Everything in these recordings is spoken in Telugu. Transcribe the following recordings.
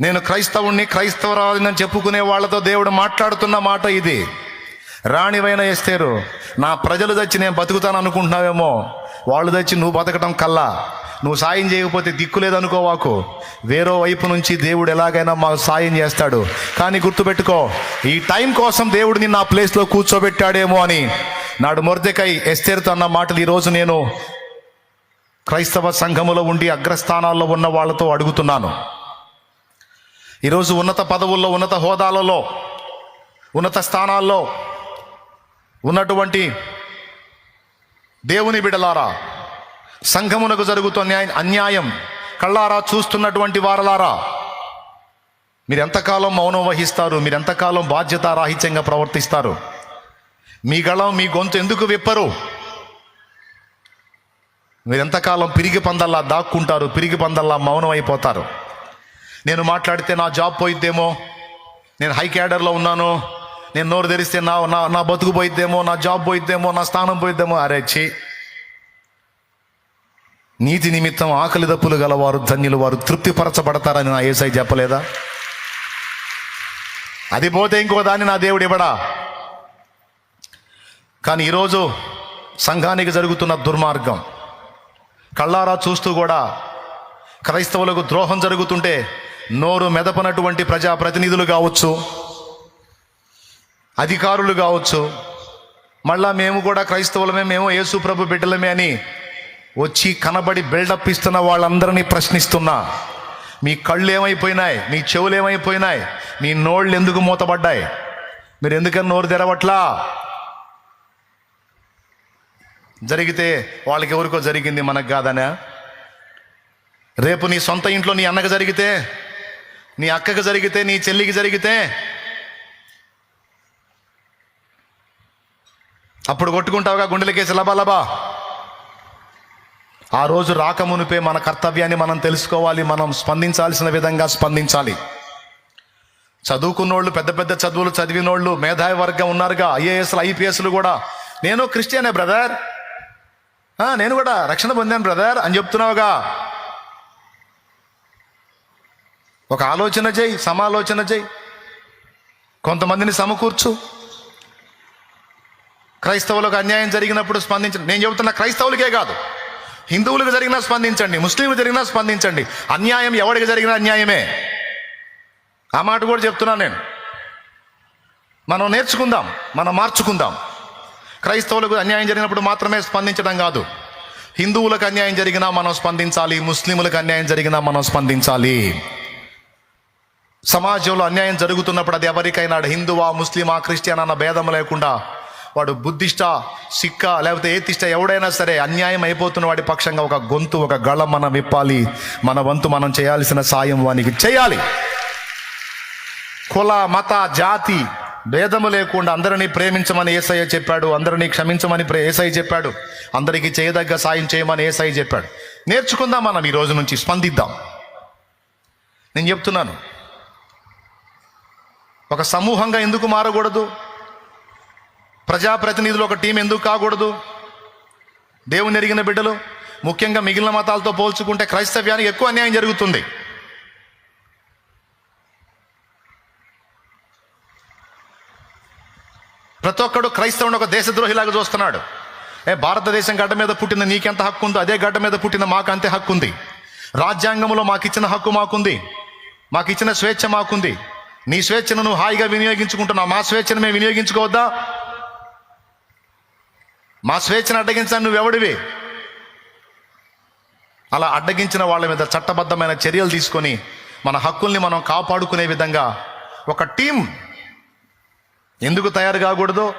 నేను క్రైస్తవుణ్ణి క్రైస్తవరాలని చెప్పుకునే వాళ్ళతో దేవుడు మాట్లాడుతున్న మాట ఇది. రాణివైన ఎస్తేరు నా ప్రజలు తెచ్చి నేను బతుకుతాను అనుకుంటున్నావేమో వాళ్ళు తెచ్చి నువ్వు బతకటం కల్లా. నువ్వు సాయం చేయకపోతే దిక్కు లేదనుకోవాకు వేరో వైపు నుంచి దేవుడు ఎలాగైనా మాకు సాయం చేస్తాడు. కానీ గుర్తుపెట్టుకో ఈ టైం కోసం దేవుడు నిన్ను ఆ ప్లేస్లో కూర్చోబెట్టాడేమో అని. నాడు మొర్దెకై ఎస్తేరుతో అన్న మాటలు ఈరోజు నేను క్రైస్తవ సంఘములో ఉండి అగ్రస్థానాల్లో ఉన్న వాళ్ళతో అడుగుతున్నాను. ఈరోజు ఉన్నత పదవుల్లో ఉన్నత హోదాలలో ఉన్నత స్థానాల్లో ఉన్నటువంటి దేవుని బిడలారా సంఘమునకు జరుగుతున్న అన్యాయం కళ్ళారా చూస్తున్నటువంటి వారలారా మీరు ఎంతకాలం మౌనం వహిస్తారు మీరు ఎంతకాలం బాధ్యతారాహిత్యంగా ప్రవర్తిస్తారు? మీ గళం మీ గొంతు ఎందుకు విప్పరు? మీరు ఎంతకాలం పిరిగి పందల్లా దాక్కుంటారు పిరిగి పందల్లా మౌనం అయిపోతారు నేను మాట్లాడితే నా జాబ్ పోయిద్దేమో. నేను హై క్యాడర్లో ఉన్నాను. నేను నోరు తెరిస్తే నా నా నా బతుకు పోయిద్దేమో నా జాబ్ పోయిద్దేమో నా స్థానం పోయిద్దేమో. అరే నీతి నిమిత్తం ఆకలి దప్పులు గలవారు ధన్యులు వారు తృప్తిపరచబడతారని నా ఏసై చెప్పలేదా? అది పోతే ఇంకో దాన్ని నా దేవుడు ఇవ్వడా? కానీ ఈరోజు సంఘానికి జరుగుతున్న దుర్మార్గం. కళ్ళారా చూస్తూ కూడా క్రైస్తవులకు ద్రోహం జరుగుతుంటే నోరు మెదపనటువంటి ప్రజాప్రతినిధులు కావచ్చు అధికారులు కావచ్చు మళ్ళా మేము కూడా క్రైస్తవులమే మేము యేసు ప్రభు బిడ్డలమే అని వచ్చి కనబడి బిల్డప్ ఇస్తున్న వాళ్ళందరినీ ప్రశ్నిస్తున్నా మీ కళ్ళు ఏమైపోయినాయి మీ చెవులు ఏమైపోయినాయి మీ నోళ్ళు ఎందుకు మూతపడ్డాయి మీరు ఎందుకని నోరు తెరవట్లా? జరిగితే వాళ్ళకి ఎవరికో జరిగింది మనకు కాదనా? రేపు నీ సొంత ఇంట్లో నీ అన్నకు జరిగితే నీ అక్కకు జరిగితే నీ చెల్లికి జరిగితే అప్పుడు కొట్టుకుంటావుగా గుండెలకేసి లబా లబా. ఆ రోజు రాకమునిపే మన కర్తవ్యాన్ని మనం తెలుసుకోవాలి మనం స్పందించాల్సిన విధంగా స్పందించాలి. చదువుకున్నోళ్ళు పెద్ద పెద్ద చదువులు చదివినోళ్ళు మేధావి వర్గం ఉన్నారుగా ఐఏఎస్లు ఐపీఎస్లు కూడా. నేను క్రిస్టియనే బ్రదర్. నేను కూడా రక్షణ పొందాను బ్రదర్ అని చెప్తున్నావుగా. ఒక ఆలోచన చేయి సమాలోచన చేయి. కొంతమందిని సమకూర్చు. క్రైస్తవులకు అన్యాయం జరిగినప్పుడు స్పందించండి నేను చెబుతున్న క్రైస్తవులకే కాదు. హిందువులకు జరిగినా స్పందించండి ముస్లింలు జరిగినా స్పందించండి. అన్యాయం ఎవరికి జరిగిన అన్యాయమే. ఆ మాట కూడా చెప్తున్నాను నేను. మనం నేర్చుకుందాం మనం మార్చుకుందాం. క్రైస్తవులకు అన్యాయం జరిగినప్పుడు మాత్రమే స్పందించడం కాదు. హిందువులకు అన్యాయం జరిగినా మనం స్పందించాలి ముస్లింలకు అన్యాయం జరిగినా మనం స్పందించాలి. సమాజంలో అన్యాయం జరుగుతున్నప్పుడు అది ఎవరికైనా హిందువా ముస్లిమా క్రిస్టియన్ అన్న భేదం లేకుండా వాడు బుద్ధిష్ట సిక్క లేకపోతే ఏతిష్ట ఎవడైనా సరే అన్యాయం అయిపోతున్న వాడి పక్షంగా ఒక గొంతు ఒక గళం మనం విప్పాలి. మన వంతు మనం చేయాల్సిన సాయం వానికి చేయాలి. కుల మత జాతి భేదము లేకుండా అందరినీ ప్రేమించమని ఏసయ్య చెప్పాడు. అందరినీ క్షమించమని ఏసయ్య చెప్పాడు. అందరికీ చేయదగ్గ సాయం చేయమని ఏసయ్య చెప్పాడు. నేర్చుకుందాం మనం ఈ రోజు నుంచి స్పందిద్దాం. నేను చెప్తున్నాను ఒక సమూహంగా ఎందుకు మారకూడదు? ప్రజాప్రతినిధులు ఒక టీం ఎందుకు కాకూడదు? దేవుని ఎరిగిన బిడ్డలు ముఖ్యంగా మిగిలిన మతాలతో పోల్చుకుంటే క్రైస్తవ్యానికి ఎక్కువ అన్యాయం జరుగుతుంది. ప్రతి ఒక్కడు క్రైస్తవుని ఒక దేశద్రోహిలాగా చూస్తున్నాడు. ఏ భారతదేశం గడ్డ మీద పుట్టిన నీకెంత హక్కు ఉందో అదే గడ్డ మీద పుట్టిన మాకు అంతే హక్కు ఉంది. రాజ్యాంగంలో మాకు ఇచ్చిన హక్కు మాకుంది. మాకు ఇచ్చిన స్వేచ్ఛ మాకుంది. నీ స్వేచ్ఛను నువ్వు హాయిగా వినియోగించుకుంటున్నావు. మా స్వేచ్ఛను మేము వినియోగించుకోవద్దా? మా స్వేచ్ఛను అడ్డగించాను నువ్వెవడివి అలా అడ్డగించిన వాళ్ళ మీద చట్టబద్ధమైన చర్యలు తీసుకొని మన హక్కుల్ని మనం కాపాడుకునే విధంగా ఒక టీం ఎందుకు తయారు కాకూడదు?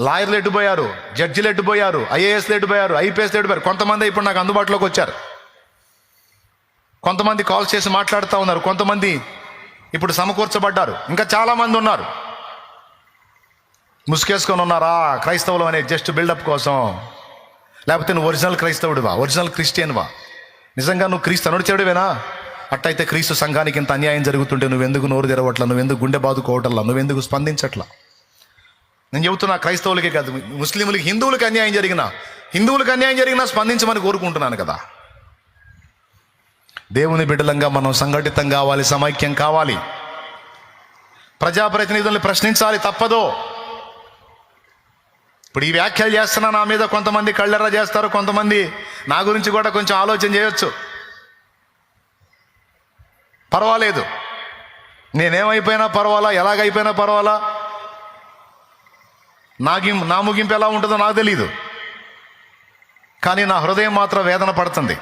లాయర్లు ఎట్టుపోయారు జడ్జిలు ఎట్టుపోయారు ఐఏఎస్లు ఎట్టుపోయారు ఐపీఎస్లు ఎట్టుపోయారు కొంతమంది ఇప్పుడు నాకు అందుబాటులోకి వచ్చారు. కొంతమంది కాల్ చేసి మాట్లాడుతూ ఉన్నారు. కొంతమంది ఇప్పుడు సమకూర్చబడ్డారు. ఇంకా చాలామంది ఉన్నారు. ముసుకేసుకొని ఉన్నారా? క్రైస్తవులు అనే జస్ట్ బిల్డప్ కోసం. లేకపోతే నువ్వు ఒరిజినల్ క్రైస్తవుడివా? ఒరిజినల్ క్రిస్టియన్వా? నిజంగా నువ్వు క్రీస్తు అనుడిచేవుడివేనా అట్టయితే క్రీస్తు సంఘానికి ఇంత అన్యాయం జరుగుతుంటే నువ్వెందుకు నోరు తెరవట్లా? నువ్వెందుకు గుండె బాదుకోవటంలా? నువ్వెందుకు స్పందించట్లా? నేను చెబుతున్నా క్రైస్తవులకే కాదు. ముస్లింలకి హిందువులకి అన్యాయం జరిగినా హిందువులకు అన్యాయం జరిగినా స్పందించమని కోరుకుంటున్నాను కదా. దేవుని బిడ్డలంగా మనం సంఘటితం కావాలి సమైక్యం కావాలి. ప్రజాప్రతినిధుల్ని ప్రశ్నించాలి తప్పదు. ఇప్పుడు ఈ వ్యాఖ్యలు చేస్తున్నా నా మీద కొంతమంది కళ్ళెర్ర చేస్తారు కొంతమంది నా గురించి కూడా కొంచెం ఆలోచన చేయొచ్చు. పర్వాలేదు. నేనేమైపోయినా పర్వాలా ఎలాగైపోయినా పర్వాలా? నాగిం నా ముగింపు ఎలా ఉంటుందో నాకు తెలియదు కానీ నా హృదయం మాత్రం వేదన పడుతుంది.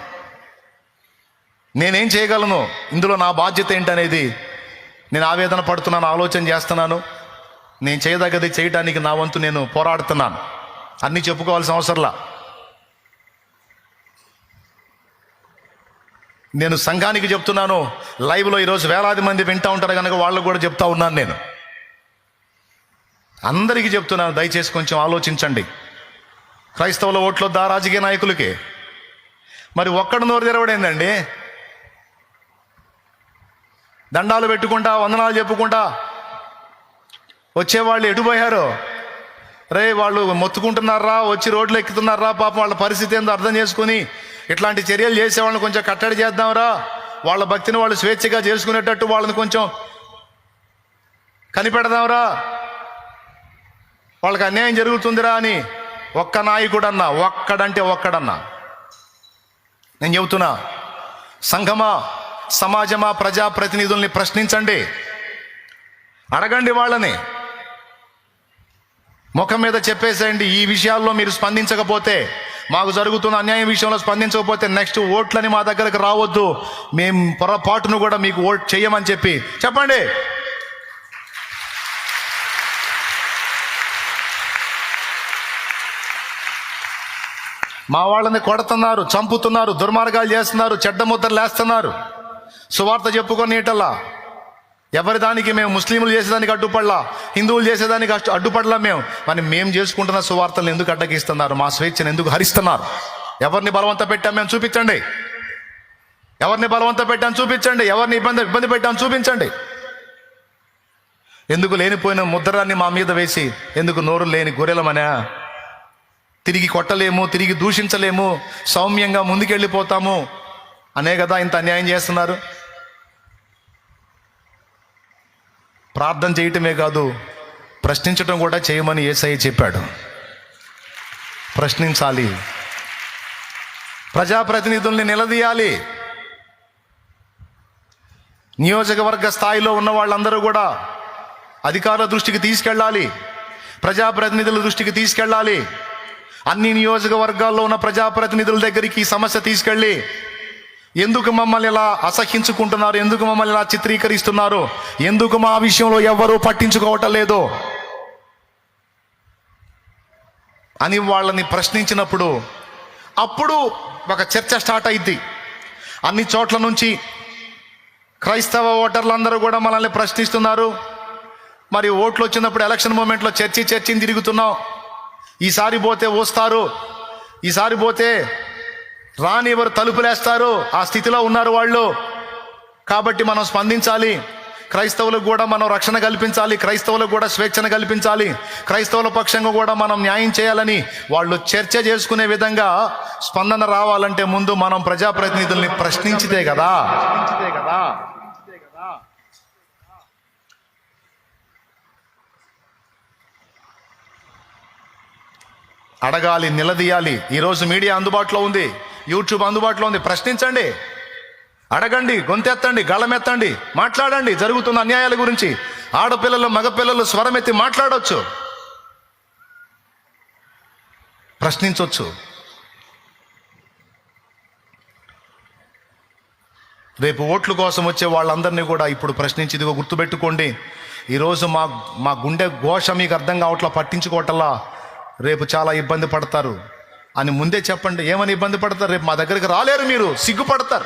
నేనేం చేయగలను? ఇందులో నా బాధ్యత ఏంటనేది నేను ఆవేదన పడుతున్నాను ఆలోచన చేస్తున్నాను. నేను చేయదగ్గది చేయడానికి నా వంతు నేను పోరాడుతున్నాను. అన్నీ చెప్పుకోవాల్సిన అవసరంలా. నేను సంఘానికి చెప్తున్నాను లైవ్లో ఈరోజు వేలాది మంది వింటూ ఉంటారు కనుక వాళ్ళు కూడా చెప్తా ఉన్నాను నేను. అందరికీ చెప్తున్నాను దయచేసి కొంచెం ఆలోచించండి. క్రైస్తవుల ఓట్లొద్దా రాజకీయ నాయకులకి? మరి ఒక్కడు నోరు తెరవడేందండి? దండాలు పెట్టుకుంటా వందనాలు చెప్పుకుంటా. వచ్చేవాళ్ళు ఎటుపోయారు రే వాళ్ళు మొత్తుకుంటున్నారా? వచ్చి రోడ్లు ఎక్కుతున్నారా? పాపం వాళ్ళ పరిస్థితి ఏందో అర్థం చేసుకుని ఇట్లాంటి చర్యలు చేసే వాళ్ళని కొంచెం కట్టడి చేద్దాంరా. వాళ్ళ భక్తిని వాళ్ళు స్వేచ్ఛగా చేసుకునేటట్టు వాళ్ళని కొంచెం కనిపెడదాంరా. వాళ్ళకి అన్యాయం జరుగుతుందిరా అని ఒక్క నాయకుడన్నా ఒక్కడంటే ఒక్కడన్నా. నేను చెబుతున్నా సంఘమా సమాజమా ప్రజాప్రతినిధుల్ని ప్రశ్నించండి. అడగండి వాళ్ళని. ముఖం మీద చెప్పేసేయండి ఈ విషయాల్లో మీరు స్పందించకపోతే మాకు జరుగుతున్న అన్యాయం విషయంలో స్పందించకపోతే నెక్స్ట్ ఓట్లని మా దగ్గరకు రావద్దు. మేము పొరపాటును కూడా మీకు ఓట్ చేయమని చెప్పి. చెప్పండి. మా వాళ్ళని కొడుతున్నారు చంపుతున్నారు దుర్మార్గాలు చేస్తున్నారు చెడ్డ ముద్రలు వేస్తున్నారు. సువార్త చెప్పుకునేటల్లా ఎవరి దానికి మేము ముస్లింలు చేసేదానికి అడ్డుపడలా? హిందువులు చేసేదానికి అడ్డుపడలా మేము? మరి మేము చేసుకుంటున్న సువార్తలు ఎందుకు అడ్డగిస్తున్నారు? మా స్వేచ్ఛను ఎందుకు హరిస్తున్నారు? ఎవరిని బలవంత పెట్టాం మేము చూపించండి. ఎవరిని బలవంత పెట్టాం చూపించండి. ఎవరిని ఇబ్బంది ఇబ్బంది పెట్టాం చూపించండి. ఎందుకు లేనిపోయిన ముద్రాన్ని మా మీద వేసి ఎందుకు నోరు లేని గొర్రెలమనా? తిరిగి కొట్టలేము తిరిగి దూషించలేము సౌమ్యంగా ముందుకెళ్ళిపోతాము. అనే కదా ఇంత అన్యాయం చేస్తున్నారు? ప్రార్థన చేయటమే కాదు ప్రశ్నించటం కూడా చేయమని ఏసఐ చెప్పాడు. ప్రశ్నించాలి. ప్రజాప్రతినిధుల్ని నిలదీయాలి. నియోజకవర్గ స్థాయిలో ఉన్న వాళ్ళందరూ కూడా అధికారుల దృష్టికి తీసుకెళ్ళాలి. ప్రజాప్రతినిధుల దృష్టికి తీసుకెళ్ళాలి. అన్ని నియోజకవర్గాల్లో ఉన్న ప్రజాప్రతినిధుల దగ్గరికి ఈ సమస్య తీసుకెళ్ళి ఎందుకు మమ్మల్ని ఇలా అసహించుకుంటున్నారు? ఎందుకు మమ్మల్ని ఇలా చిత్రీకరిస్తున్నారు? ఎందుకు మా విషయంలో ఎవ్వరూ పట్టించుకోవటం లేదు? అని వాళ్ళని ప్రశ్నించినప్పుడు అప్పుడు ఒక చర్చ స్టార్ట్ అయింది అన్ని చోట్ల నుంచి క్రైస్తవ ఓటర్లందరూ కూడా మనల్ని ప్రశ్నిస్తున్నారు. మరి ఓట్లు వచ్చినప్పుడు ఎలక్షన్ మూమెంట్లో చర్చి చర్చిని తిరుగుతున్నాం. ఈసారి పోతే వస్తారు. ఈసారి పోతే రాని ఎవరు తలుపులేస్తారు ఆ స్థితిలో ఉన్నారు వాళ్ళు. కాబట్టి మనం స్పందించాలి. క్రైస్తవులకు కూడా మనం రక్షణ కల్పించాలి. క్రైస్తవులకు కూడా స్వేచ్ఛను కల్పించాలి. క్రైస్తవుల పక్షంగా కూడా మనం న్యాయం చేయాలని వాళ్ళు చర్చ చేసుకునే విధంగా స్పందన రావాలంటే ముందు మనం ప్రజాప్రతినిధుల్ని ప్రశ్నించితే కదా కదా. అడగాలి నిలదీయాలి. ఈరోజు మీడియా అందుబాటులో ఉంది. యూట్యూబ్ అందుబాటులో ఉంది. ప్రశ్నించండి. అడగండి గొంతెత్తండి గళమెత్తండి మాట్లాడండి. జరుగుతున్న అన్యాయాల గురించి ఆడపిల్లలు మగపిల్లలు స్వరమెత్తి మాట్లాడవచ్చు ప్రశ్నించవచ్చు రేపు ఓట్ల కోసం వచ్చే వాళ్ళందరినీ కూడా ఇప్పుడు ప్రశ్నించి ఇదిగో గుర్తుపెట్టుకోండి. ఈరోజు మా మా గుండె ఘోష మీకు అర్థం కావట్లా పట్టించుకోవటంలా రేపు చాలా ఇబ్బంది పడతారు. అని ముందే చెప్పండి ఏమని ఇబ్బంది పడతారు? రేపు మా దగ్గరికి రాలేరు మీరు సిగ్గుపడతారు.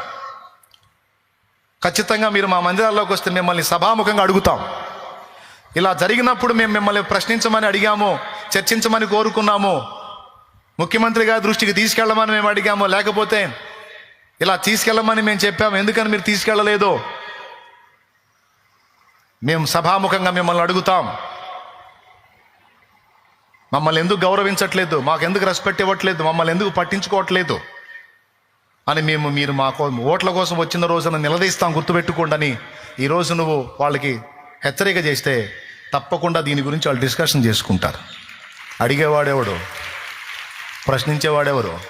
ఖచ్చితంగా మీరు మా మందిరాల్లోకి వస్తే మిమ్మల్ని సభాముఖంగా అడుగుతాం. ఇలా జరిగినప్పుడు మేము మిమ్మల్ని ప్రశ్నించమని అడిగాము చర్చించమని కోరుకున్నాము. ముఖ్యమంత్రి గారి దృష్టికి తీసుకెళ్ళమని మేము అడిగాము లేకపోతే ఇలా తీసుకెళ్ళమని మేము చెప్పాము ఎందుకని మీరు తీసుకెళ్ళలేదు? మేము సభాముఖంగా మిమ్మల్ని అడుగుతాం. మమ్మల్ని ఎందుకు గౌరవించట్లేదు? మాకు ఎందుకు రెస్పెక్ట్ ఇవ్వట్లేదు? మమ్మల్ని ఎందుకు పట్టించుకోవట్లేదు? అని మేము మీరు మా కో- ఓట్ల కోసం వచ్చిన రోజున నిలదీస్తాం గుర్తుపెట్టుకోండి అని ఈరోజు నువ్వు వాళ్ళకి హెచ్చరిక చేస్తే తప్పకుండా దీని గురించి వాళ్ళు డిస్కషన్ చేసుకుంటారు. అడిగేవాడెవడు? ప్రశ్నించేవాడెవరు?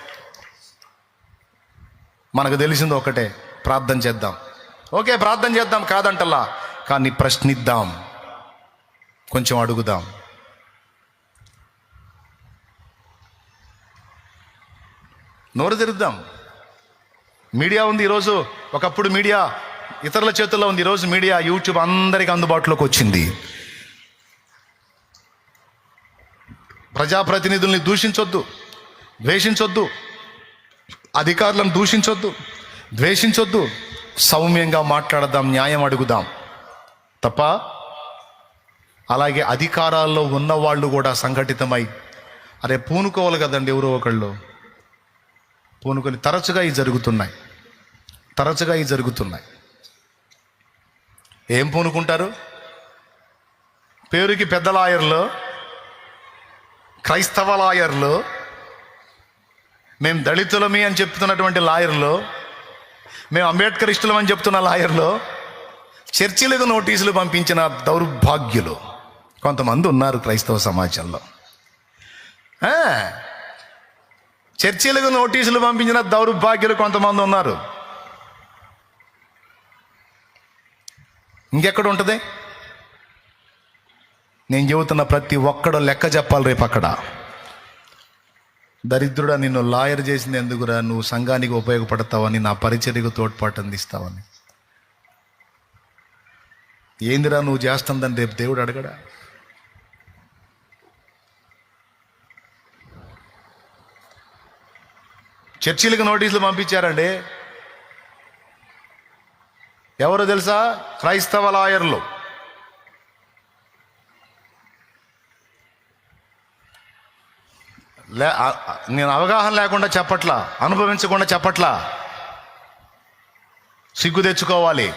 మనకు తెలిసింది ఒకటే ప్రార్థన చేద్దాం. ఓకే ప్రార్థన చేద్దాం కాదంటల్లా కానీ ప్రశ్నిద్దాం. కొంచెం అడుగుదాం. నోరు తెరుద్దాం. మీడియా ఉంది ఈరోజు. ఒకప్పుడు మీడియా ఇతరుల చేతుల్లో ఉంది. ఈరోజు మీడియా యూట్యూబ్ అందరికి అందుబాటులోకి వచ్చింది. ప్రజాప్రతినిధుల్ని దూషించొద్దు. ద్వేషించొద్దు. అధికారులను దూషించొద్దు. ద్వేషించొద్దు. సౌమ్యంగా మాట్లాడదాం న్యాయం అడుగుదాం. తప్ప అలాగే అధికారాల్లో ఉన్నవాళ్ళు కూడా సంఘటితమై అరే పూనుకోవాలి కదండి ఎవరో ఒకళ్ళు. పూనుకొని తరచుగా ఇవి జరుగుతున్నాయి. తరచుగా ఇవి జరుగుతున్నాయి. ఏం పూనుకుంటారు? పేరుకి పెద్ద లాయర్లు క్రైస్తవ లాయర్లు మేము దళితులమి అని చెప్తున్నటువంటి లాయర్లు మేము అంబేద్కర్ ఇష్టలం అని చెప్తున్న లాయర్లు చర్చిలకు నోటీసులు పంపించిన దౌర్భాగ్యులు. కొంతమంది ఉన్నారు క్రైస్తవ సమాజంలో. చర్చిలకు నోటీసులు పంపించిన దౌర్భాగ్యులు కొంతమంది ఉన్నారు. ఇంకెక్కడ ఉంటుంది? నేను చెబుతున్న ప్రతి ఒక్కడు లెక్క చెప్పాలి రేపు అక్కడ. దరిద్రుడా నిన్ను లాయర్ చేసింది ఎందుకురా? నువ్వు సంఘానికి ఉపయోగపడతావని నా పరిచర్యకు తోడ్పాటు అందిస్తావని. ఏందిరా నువ్వు చేస్తుందని రేపు దేవుడు అడగడా? చర్చిలకు నోటీసులు పంపించారండి. ఎవరు తెలుసా? క్రైస్తవ లాయర్లు. లే నేను అవగాహన లేకుండా చెప్పట్లా అనుభవించకుండా చెప్పట్లా? సిగ్గు తెచ్చుకోవాలి.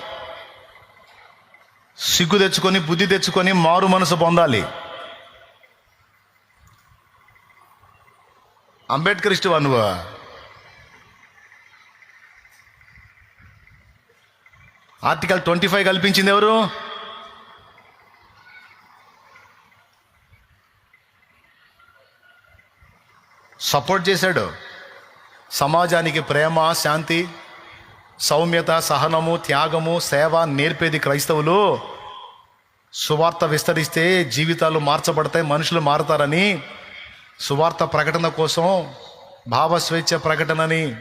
సిగ్గు తెచ్చుకొని బుద్ధి తెచ్చుకొని మారు మనసు పొందాలి. అంబేద్కర్ ఇష్టవా నువ్వు? ఆర్టికల్ ట్వంటీ ఫైవ్ కల్పించింది ఎవరు? సపోర్ట్ చేశాడు. సమాజానికి ప్రేమ శాంతి సౌమ్యత సహనము త్యాగము సేవ నేర్పేది క్రైస్తవులు. సువార్త విస్తరిస్తే జీవితాలు మార్చబడతాయి మనుషులు మారుతారని. సువార్త ప్రకటన కోసం భావస్వేచ్ఛ ప్రకటనని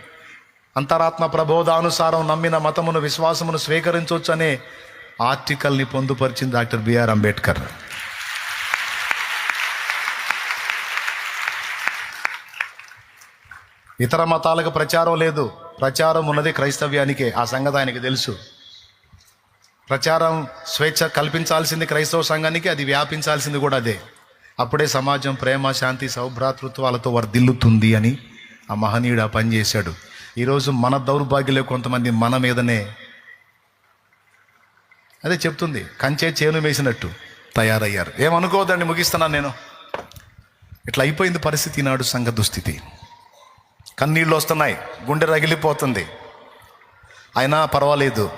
అంతరాత్మ ప్రబోధానుసారం నమ్మిన మతమును విశ్వాసమును స్వీకరించవచ్చు అనే ఆర్టికల్ని పొందుపరిచింది డాక్టర్ బిఆర్ అంబేద్కర్. ఇతర మతాలకు ప్రచారం లేదు. ప్రచారం ఉన్నది క్రైస్తవ్యానికే. ఆ సంగతి ఆయనకి తెలుసు. ప్రచారం స్వేచ్ఛ కల్పించాల్సింది క్రైస్తవ సంఘానికి అది వ్యాపించాల్సింది కూడా అదే. అప్పుడే సమాజం ప్రేమ శాంతి సౌభ్రాతృత్వాలతో వర్ధిల్లుతుంది అని ఆ మహనీయుడు ఆ పని చేశాడు. ఈరోజు మన దౌర్భాగ్యులే కొంతమంది మన మీదనే. అదే చెప్తుంది కంచే చేను వేసినట్టు తయారయ్యారు. ఏమనుకోవద్దండి ముగిస్తున్నాను నేను. ఇట్లా అయిపోయింది పరిస్థితి ఈనాడు సంఘ దుస్థితి. కన్నీళ్ళు వస్తున్నాయి గుండె రగిలిపోతుంది. అయినా పర్వాలేదు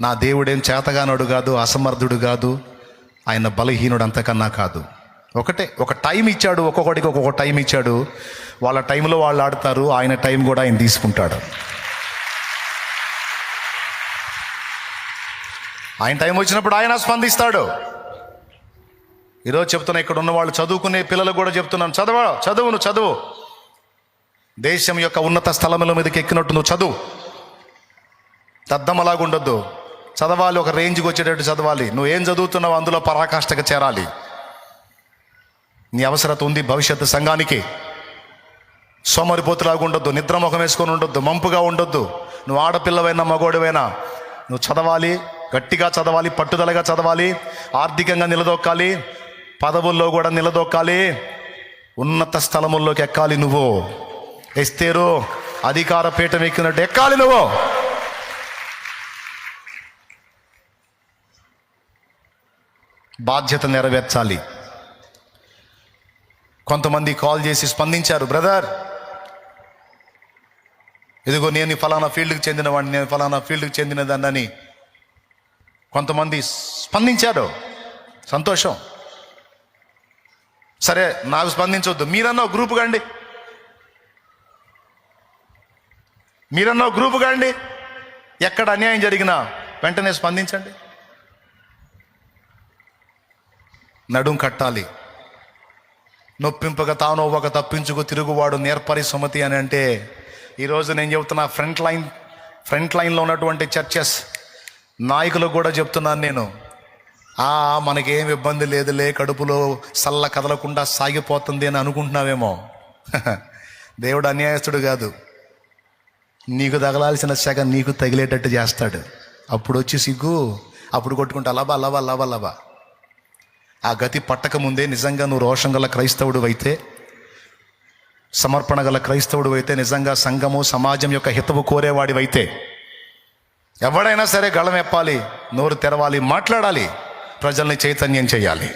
నా దేవుడేం చేతగానడు కాదు అసమర్థుడు కాదు ఆయన బలహీనుడు అంతకన్నా కాదు. ఒకటే ఒక టైం ఇచ్చాడు ఒక్కొక్కడికి ఒక్కొక్క టైం ఇచ్చాడు. వాళ్ళ టైంలో వాళ్ళు ఆడతారు ఆయన టైం కూడా ఆయన తీసుకుంటాడు. ఆయన టైం వచ్చినప్పుడు ఆయన స్పందిస్తాడు. ఈరోజు చెప్తున్నా ఇక్కడ ఉన్న వాళ్ళు చదువుకునే పిల్లలు కూడా చెప్తున్నాను. చదవ చదువు నువ్వు చదువు. దేశం యొక్క ఉన్నత స్థలముల మీదకి ఎక్కినట్టు నువ్వు చదువు. దద్దమ్మలాగా ఉండొద్దు చదవాలి ఒక రేంజ్కి వచ్చేటట్టు చదవాలి. నువ్వు ఏం చదువుతున్నావు అందులో పరాకాష్ఠగా చేరాలి. నీ అవసరత ఉంది భవిష్యత్తు సంఘానికి. సోమరిపోతులాగా ఉండొద్దు నిద్రముఖం వేసుకొని ఉండొద్దు మంపుగా ఉండొద్దు. నువ్వు ఆడపిల్లవైనా మగోడివైనా నువ్వు చదవాలి గట్టిగా చదవాలి పట్టుదలగా చదవాలి ఆర్థికంగా నిలదొక్కాలి పదవుల్లో కూడా నిలదొక్కాలి ఉన్నత స్థలముల్లోకి ఎక్కాలి నువ్వు. ఎస్తేరు అధికార పీఠం ఎక్కినట్టు ఎక్కాలి నువ్వు. బాధ్యత నెరవేర్చాలి. కొంతమంది కాల్ చేసి స్పందించారు బ్రదర్ ఇదిగో నేను ఫలానా ఫీల్డ్కి చెందినవాడిని నేను ఫలానా ఫీల్డ్కి చెందినదాన్ని కొంతమంది స్పందించారు. సంతోషం. సరే నాకు స్పందించవద్దు మీరన్నా ఒక గ్రూప్ కండి. మీరన్నా ఒక గ్రూప్ కండి. ఎక్కడ అన్యాయం జరిగినా వెంటనే స్పందించండి. నడుం కట్టాలి. నొప్పింపక తాను ఒక తప్పించుకు తిరుగువాడు నేర్పరి సుమతి అని అంటే ఈరోజు నేను చెబుతున్నా ఫ్రంట్ లైన్ ఫ్రంట్ లైన్లో ఉన్నటువంటి చర్చెస్ నాయకులకు కూడా చెప్తున్నాను నేను. ఆ మనకేం ఇబ్బంది లేదులే కడుపులో సల్ల కదలకుండా సాగిపోతుంది అని అనుకుంటున్నావేమో. దేవుడు అన్యాయస్తుడు కాదు. నీకు తగలాల్సిన శాఖ నీకు తగిలేటట్టు చేస్తాడు. అప్పుడు వచ్చి సిగ్గు అప్పుడు కొట్టుకుంటా లబా లబా లబా లబా. ఆ గతి పట్టక ముందే నిజంగా నువ్వు రోషం గల క్రైస్తవుడు అయితే సమర్పణ గల క్రైస్తవుడు అయితే నిజంగా సంఘము సమాజం యొక్క హితవు కోరేవాడివైతే ఎవడైనా సరే గళం ఎప్పాలి నోరు తెరవాలి మాట్లాడాలి ప్రజల్ని చైతన్యం చేయాలి.